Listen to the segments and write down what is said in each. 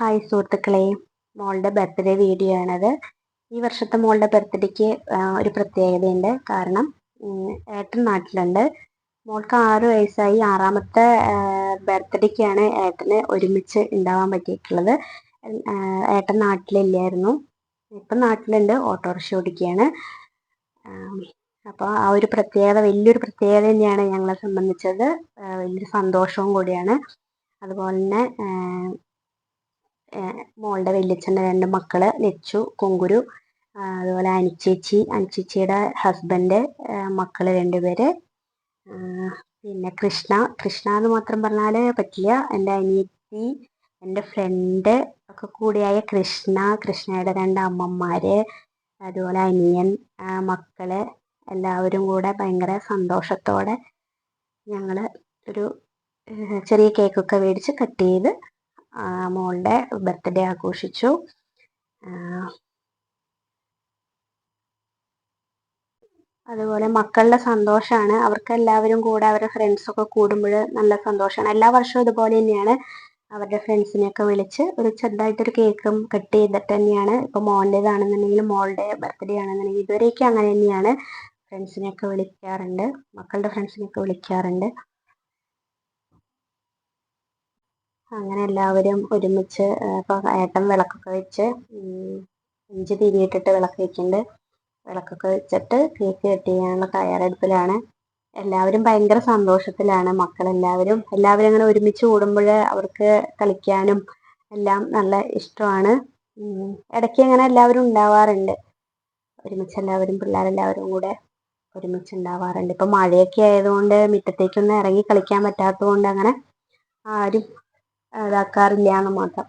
Hi സുഹൃത്തുക്കളെ. മോളുടെ birthday video ആണത് ഈ വർഷത്തെ മോളുടെ ബർത്ത്ഡേക്ക് ഒരു പ്രത്യേകതയുണ്ട്. കാരണം ഏട്ടൻ നാട്ടിലുണ്ട്. മോൾക്ക് ആറ് വയസ്സായി. ആറാമത്തെ ബർത്ത്ഡേക്കാണ് ഏട്ടന് ഒരുമിച്ച് ഉണ്ടാവാൻ പറ്റിയിട്ടുള്ളത്. ഏട്ടൻ നാട്ടിലില്ലായിരുന്നു. ഇപ്പം നാട്ടിലുണ്ട്. ഓട്ടോറിക്ഷ ഓടിക്കുകയാണ്. അപ്പോൾ ആ ഒരു പ്രത്യേകത വലിയൊരു പ്രത്യേകത തന്നെയാണ് ഞങ്ങളെ സംബന്ധിച്ചത്. വലിയൊരു സന്തോഷവും കൂടിയാണ്. അതുപോലെ തന്നെ മോളുടെ വല്യച്ഛന്റെ രണ്ട് മക്കൾ ലച്ചു കുങ്കുരു അതുപോലെ അനിച്ചേച്ചി. അനിച്ചേച്ചിയുടെ ഹസ്ബൻഡ് മക്കൾ രണ്ടുപേര് പിന്നെ കൃഷ്ണ. കൃഷ്ണ എന്ന് മാത്രം പറഞ്ഞാൽ പറ്റില്ല. എന്റെ അനിയത്തി എന്റെ ഫ്രണ്ട് ഒക്കെ കൂടിയായ കൃഷ്ണ കൃഷ്ണയുടെ രണ്ട് അമ്മമാർ അതുപോലെ അനിയൻ മക്കൾ എല്ലാവരും കൂടെ ഭയങ്കര സന്തോഷത്തോടെ ഞങ്ങൾ ഒരു ചെറിയ കേക്കൊക്കെ മേടിച്ച് കട്ട് ചെയ്ത് മോളുടെ ബർത്ത്ഡേ ആഘോഷിച്ചു. അതുപോലെ മക്കളുടെ സന്തോഷമാണ്. അവർക്ക് എല്ലാവരും കൂടെ അവരുടെ ഫ്രണ്ട്സൊക്കെ കൂടുമ്പോൾ നല്ല സന്തോഷമാണ്. എല്ലാ വർഷവും ഇതുപോലെ തന്നെയാണ് അവരുടെ ഫ്രണ്ട്സിനെയൊക്കെ വിളിച്ച് ഒരു ചെറുതായിട്ടൊരു കേക്കും കട്ട് ചെയ്തിട്ട് തന്നെയാണ് ഇപ്പോൾ മോന്റേതാണെന്നുണ്ടെങ്കിലും മോളുടെ ബർത്ത്ഡേ ആണെന്നുണ്ടെങ്കിൽ ഇതുവരെയൊക്കെ അങ്ങനെ തന്നെയാണ് ഫ്രണ്ട്സിനെയൊക്കെ വിളിക്കാറുണ്ട്. മക്കളുടെ ഫ്രണ്ട്സിനെയൊക്കെ വിളിക്കാറുണ്ട്. അങ്ങനെ എല്ലാവരും ഒരുമിച്ച് ഇപ്പോൾ ഏട്ടൻ വിളക്കൊക്കെ വെച്ച് അഞ്ച് തിരിയിട്ടിട്ട് വിളക്ക് വെക്കുന്നുണ്ട് വിളക്കൊക്കെ വെച്ചിട്ട് കേക്ക് കട്ട് ചെയ്യാനുള്ള തയ്യാറെടുപ്പിലാണ്. എല്ലാവരും ഭയങ്കര സന്തോഷത്തിലാണ് മക്കളെല്ലാവരും. എല്ലാവരും അങ്ങനെ ഒരുമിച്ച് കൂടുമ്പോൾ അവർക്ക് കളിക്കാനും എല്ലാം നല്ല ഇഷ്ടമാണ്. ഇടയ്ക്ക് അങ്ങനെ എല്ലാവരും ഉണ്ടാവാറുണ്ട്. ഒരുമിച്ച് എല്ലാവരും പിള്ളേരെല്ലാവരും കൂടെ ഒരുമിച്ച് ഉണ്ടാവാറുണ്ട്. ഇപ്പം മഴയൊക്കെ ആയതുകൊണ്ട് മുറ്റത്തേക്കൊന്നും ഇറങ്ങി കളിക്കാൻ പറ്റാത്തതുകൊണ്ട് അങ്ങനെ ആരും ഇതാക്കാറില്ല എന്ന് മാത്രം.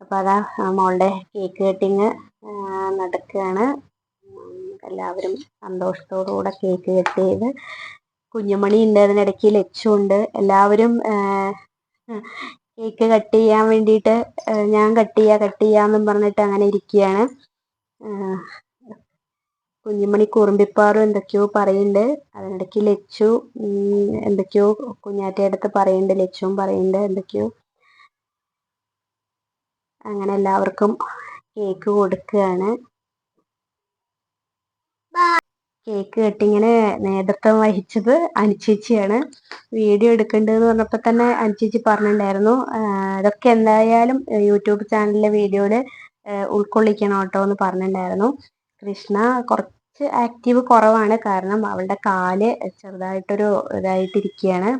അപ്പോൾ അതാ മോളുടെ കേക്ക് കട്ടിങ് നടക്കുകയാണ് എല്ലാവരും സന്തോഷത്തോടുകൂടെ കേക്ക് കട്ട് ചെയ്ത് കുഞ്ഞുമണി ഉണ്ട് അതിനിടയ്ക്ക് ലച്ചുണ്ട്. എല്ലാവരും കേക്ക് കട്ട് ചെയ്യാൻ വേണ്ടിയിട്ട് ഞാൻ കട്ട് ചെയ്യാം കട്ട് ചെയ്യാമെന്നും പറഞ്ഞിട്ട് അങ്ങനെ ഇരിക്കുകയാണ് കുഞ്ഞുമണി കുറുമ്പിപ്പാറും എന്തൊക്കെയോ പറയുന്നുണ്ട് അതിനിടയ്ക്ക് ലച്ചു എന്തൊക്കെയോ കുഞ്ഞാറ്റയുടെ അടുത്ത് പറയുന്നുണ്ട് ലച്ചുവും പറയുന്നുണ്ട് എന്തൊക്കെയോ അങ്ങനെ എല്ലാവർക്കും കേക്ക് കൊടുക്കുകയാണ്. കേക്ക് കെട്ടിങ്ങനെ നേതൃത്വം വഹിച്ചത് അനുചേച്ചിയാണ്. വീഡിയോ എടുക്കേണ്ടതെന്ന് പറഞ്ഞപ്പോൾ തന്നെ അനുചേച്ചി പറഞ്ഞിട്ടുണ്ടായിരുന്നു. ഇതൊക്കെ എന്തായാലും യൂട്യൂബ് ചാനലിലെ വീഡിയോയിൽ ഉൾക്കൊള്ളിക്കണം കേട്ടോ എന്ന് പറഞ്ഞിട്ടുണ്ടായിരുന്നു. കൃഷ്ണ കുറച്ച് ആക്റ്റീവ് കുറവാണ്. കാരണം അവളുടെ കാൽ ചെറുതായിട്ടൊരു ഇതായിട്ടിരിക്കുകയാണ്.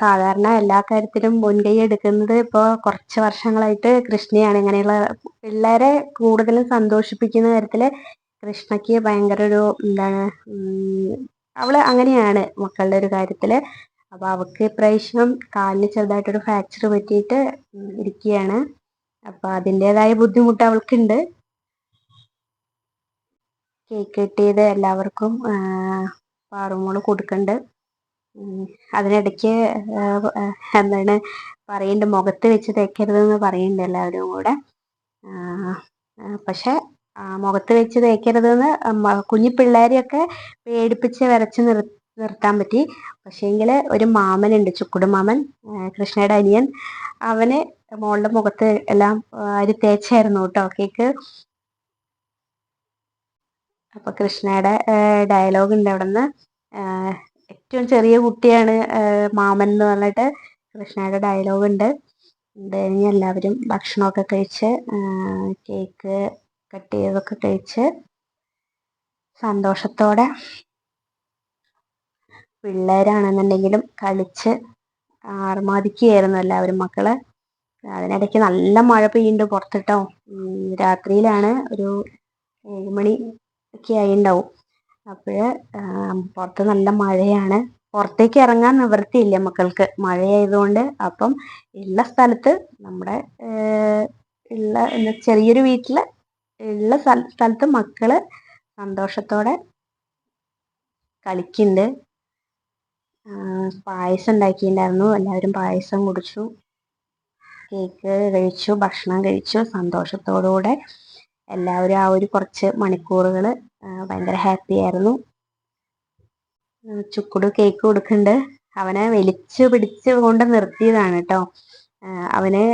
സാധാരണ എല്ലാ കാര്യത്തിലും മുൻകൈ എടുക്കുന്നത് ഇപ്പോൾ കുറച്ച് വർഷങ്ങളായിട്ട് കൃഷ്ണയാണ്. ഇങ്ങനെയുള്ള പിള്ളേരെ കൂടുതലും സന്തോഷിപ്പിക്കുന്ന കാര്യത്തിൽ കൃഷ്ണയ്ക്ക് ഭയങ്കര ഒരു എന്താണ് അവൾ അങ്ങനെയാണ് മക്കളുടെ ഒരു കാര്യത്തിൽ അപ്പോൾ അവൾക്ക് ഇപ്രാവശ്യം കാലിന് ചെറുതായിട്ടൊരു ഫ്രാക്ചർ പറ്റിയിട്ട് ഇരിക്കുകയാണ് അപ്പോൾ അതിന്റെതായ ബുദ്ധിമുട്ട് അവൾക്കുണ്ട്. കേക്ക് കിട്ടിയത് എല്ലാവർക്കും പാറുമോൾ കൊടുക്കുന്നുണ്ട് അതിനിടയ്ക്ക് എന്താണ് പറയേണ്ട മുഖത്ത് വെച്ച് തേക്കരുതെന്ന് പറയുന്നുണ്ട് എല്ലാവരും കൂടെ. പക്ഷെ മുഖത്ത് വെച്ച് തേക്കരുതെന്ന് കുഞ്ഞു പിള്ളേരെയൊക്കെ പേടിപ്പിച്ച് വരച്ച് നിർ നിർത്താൻ പറ്റി. പക്ഷേങ്കിൽ ഒരു മാമനുണ്ട് ചുക്കുട് മാമൻ കൃഷ്ണയുടെ അനിയൻ. അവന് മോളുടെ മുഖത്ത് എല്ലാം അരി തേച്ചായിരുന്നു കേട്ടോ കേക്ക്. അപ്പൊ കൃഷ്ണയുടെ ഡയലോഗ് ഉണ്ട് അവിടെ നിന്ന് ഏറ്റവും ചെറിയ കുട്ടിയാണ് മാമൻ എന്ന് പറഞ്ഞിട്ട് കൃഷ്ണയുടെ ഡയലോഗ് ഉണ്ട്. കഴിഞ്ഞ് എല്ലാവരും ഭക്ഷണമൊക്കെ കഴിച്ച് കേക്ക് കട്ട് ചെയ്തൊക്കെ കഴിച്ച് സന്തോഷത്തോടെ പിള്ളേരാണെന്നുണ്ടെങ്കിലും കളിച്ച് ആർമാദിക്കുകയായിരുന്നു എല്ലാവരും മക്കൾ. അതിനിടയ്ക്ക് നല്ല മഴ പെയ്യുന്നുണ്ട് പുറത്തിട്ടോ രാത്രിയിലാണ് ഒരു ഏഴുമണി ഒക്കെ ആയിണ്ടാവും അപ്പോൾ പുറത്ത് നല്ല മഴയാണ്. പുറത്തേക്ക് ഇറങ്ങാൻ നിവൃത്തിയില്ല മക്കൾക്ക്. മഴയായതുകൊണ്ട് അപ്പം ഉള്ള സ്ഥലത്ത് നമ്മുടെ ഉള്ള ചെറിയൊരു വീട്ടിൽ ഉള്ള സ്ഥലത്ത് മക്കൾ സന്തോഷത്തോടെ കളിക്കുന്നുണ്ട് പായസം ഉണ്ടാക്കിയിട്ടുണ്ടായിരുന്നു എല്ലാവരും പായസം കുടിച്ചു. കേക്ക് കഴിച്ചു ഭക്ഷണം കഴിച്ചു. സന്തോഷത്തോടുകൂടെ എല്ലാവരും ആ ഒരു കുറച്ച് മണിക്കൂറുകൾ ഭയങ്കര ഹാപ്പി ആയിരുന്നു. ചുക്കുട് കേക്ക് കൊടുക്കുന്നുണ്ട്. അവനെ വലിച്ചു പിടിച്ച് കൊണ്ട് നിർത്തിയതാണ് കേട്ടോ അവന്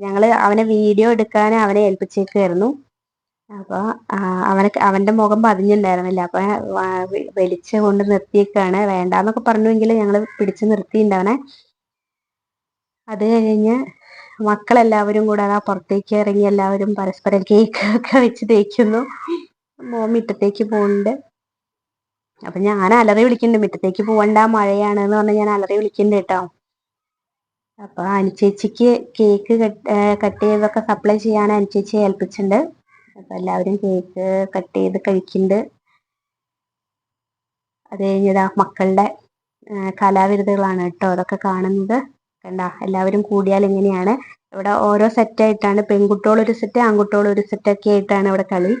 ഞങ്ങൾ അവനെ വീഡിയോ എടുക്കാൻ അവനെ ഏൽപ്പിച്ചേക്കായിരുന്നു അപ്പോൾ അവനെ അവന്റെ മുഖം പതിഞ്ഞിട്ടുണ്ടായിരുന്നില്ല. അപ്പോൾ വലിച്ച് കൊണ്ട് നിർത്തിയേക്കാണ്. വേണ്ടാന്നൊക്കെ പറഞ്ഞുവെങ്കിൽ ഞങ്ങൾ പിടിച്ച് നിർത്തിയിട്ടുണ്ട് അവനെ. അത് കഴിഞ്ഞ് മക്കളെല്ലാവരും കൂടെ അതാ പുറത്തേക്ക് ഇറങ്ങി എല്ലാവരും പരസ്പരം കേക്ക് ഒക്കെ വെച്ച് തേക്കുന്നു. മോൻ മിറ്റത്തേക്ക് പോകുന്നുണ്ട് അപ്പൊ ഞാൻ അലറി വിളിക്കുന്നുണ്ട് മിറ്റത്തേക്ക് പോകണ്ട മഴയാണ് എന്ന് പറഞ്ഞ് ഞാൻ അലറി വിളിക്കുന്നുണ്ട് കേട്ടോ. അപ്പൊ അനുചേച്ചിക്ക് കേക്ക് കട്ട് ചെയ്തൊക്കെ സപ്ലൈ ചെയ്യാൻ അനുചേച്ചി ഏൽപ്പിച്ചിട്ടുണ്ട്. അപ്പൊ എല്ലാവരും കേക്ക് കട്ട് ചെയ്ത് കഴിക്കുന്നുണ്ട്. അത് കഴിഞ്ഞതാ മക്കളുടെ കലാവിരുതുകളാണ് കേട്ടോ അതൊക്കെ കാണുന്നത്. കണ്ട എല്ലാവരും കൂടിയാൽ എങ്ങനെയാണ് ഇവിടെ ഓരോ സെറ്റായിട്ടാണ് പെൺകുട്ടികൾ ഒരു സെറ്റ് ആൺകുട്ടികൾ ഒരു സെറ്റ് ഒക്കെ ആയിട്ടാണ് ഇവിടെ കളി.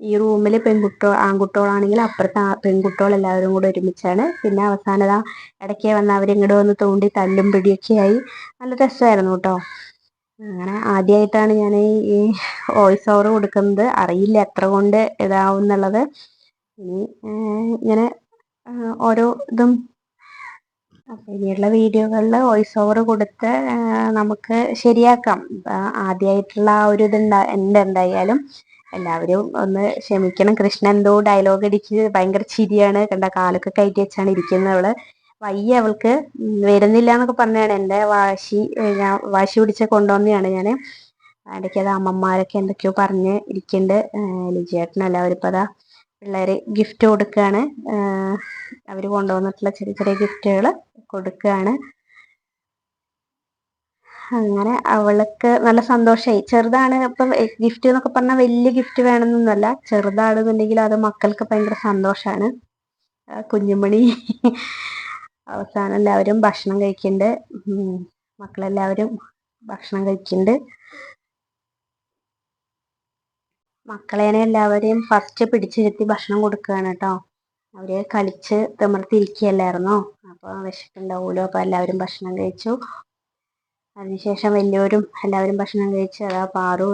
ഈ റൂമിൽ പെൺകുട്ടോ ആൺകുട്ടികളാണെങ്കിൽ അപ്പുറത്ത് പെൺകുട്ടികൾ എല്ലാവരും കൂടെ ഒരുമിച്ചാണ്. പിന്നെ അവസാനത ഇടയ്ക്ക് വന്ന് അവരിങ്ങോട്ട് വന്ന് തോണ്ടി തല്ലും പിടിയൊക്കെ ആയി. നല്ല രസമായിരുന്നു കേട്ടോ. അങ്ങനെ ആദ്യമായിട്ടാണ് ഞാൻ ഈ വോയിസ് ഓവർ കൊടുക്കുന്നത്. അറിയില്ല എത്ര കൊണ്ട് ഇതാവും എന്നുള്ളത്. ഇനി ഇങ്ങനെ ഓരോ ഇതും. അപ്പം ഇനിയുള്ള വീഡിയോകളിൽ വോയിസ് ഓവർ കൊടുത്ത് നമുക്ക് ശരിയാക്കാം. ആദ്യമായിട്ടുള്ള ആ ഒരു ഇതുണ്ടാ ഉണ്ട് എന്തായാലും. എല്ലാവരും ഒന്ന് ക്ഷമിക്കണം. കൃഷ്ണ എന്തോ ഡയലോഗ് അടിച്ച് ഭയങ്കര ചിരിയാണ്. കണ്ട കാലൊക്കെ കയറ്റി വെച്ചാണ് ഇരിക്കുന്നത് അവൾ. വയ്യ അവൾക്ക്. വരുന്നില്ല എന്നൊക്കെ പറഞ്ഞാണ് എന്റെ വാശി ഞാൻ വാശി പിടിച്ച കൊണ്ടുവന്നെയാണ് ഞാൻ ഇടയ്ക്ക് അത് അമ്മമാരൊക്കെ എന്തൊക്കെയോ പറഞ്ഞ് ഇരിക്കുന്നുണ്ട് ലിജിയേട്ടനല്ല അവരിപ്പോ അതാ പിള്ളേര് ഗിഫ്റ്റ് കൊടുക്കുകയാണ് അവർ കൊണ്ടുവന്നിട്ടുള്ള ചെറിയ ചെറിയ ഗിഫ്റ്റുകൾ കൊടുക്കുകയാണ് അങ്ങനെ അവൾക്ക് നല്ല സന്തോഷമായി ചെറുതാണ് ഇപ്പം ഗിഫ്റ്റ് എന്നൊക്കെ പറഞ്ഞാൽ വലിയ ഗിഫ്റ്റ് വേണമെന്നൊന്നുമല്ല. ചെറുതാണെന്നുണ്ടെങ്കിൽ അത് മക്കൾക്ക് ഭയങ്കര സന്തോഷമാണ് കുഞ്ഞുമണി അവസാനം എല്ലാവരും ഭക്ഷണം കഴിക്കുന്നുണ്ട്. മക്കളെല്ലാവരും ഭക്ഷണം കഴിക്കുന്നുണ്ട്. മക്കളേനെ എല്ലാവരെയും ഫസ്റ്റ് പിടിച്ചിരുത്തി ഭക്ഷണം കൊടുക്കുകയാണ് കേട്ടോ. അവർ കളിച്ച് തിമിർത്തിരിക്കുകയല്ലായിരുന്നോ അപ്പോൾ വിശക്കുണ്ടാവുമല്ലോ അപ്പോൾ എല്ലാവരും ഭക്ഷണം കഴിച്ചു. അതിനുശേഷം വലിയവരും എല്ലാവരും ഭക്ഷണം കഴിച്ച് അതാ പാറു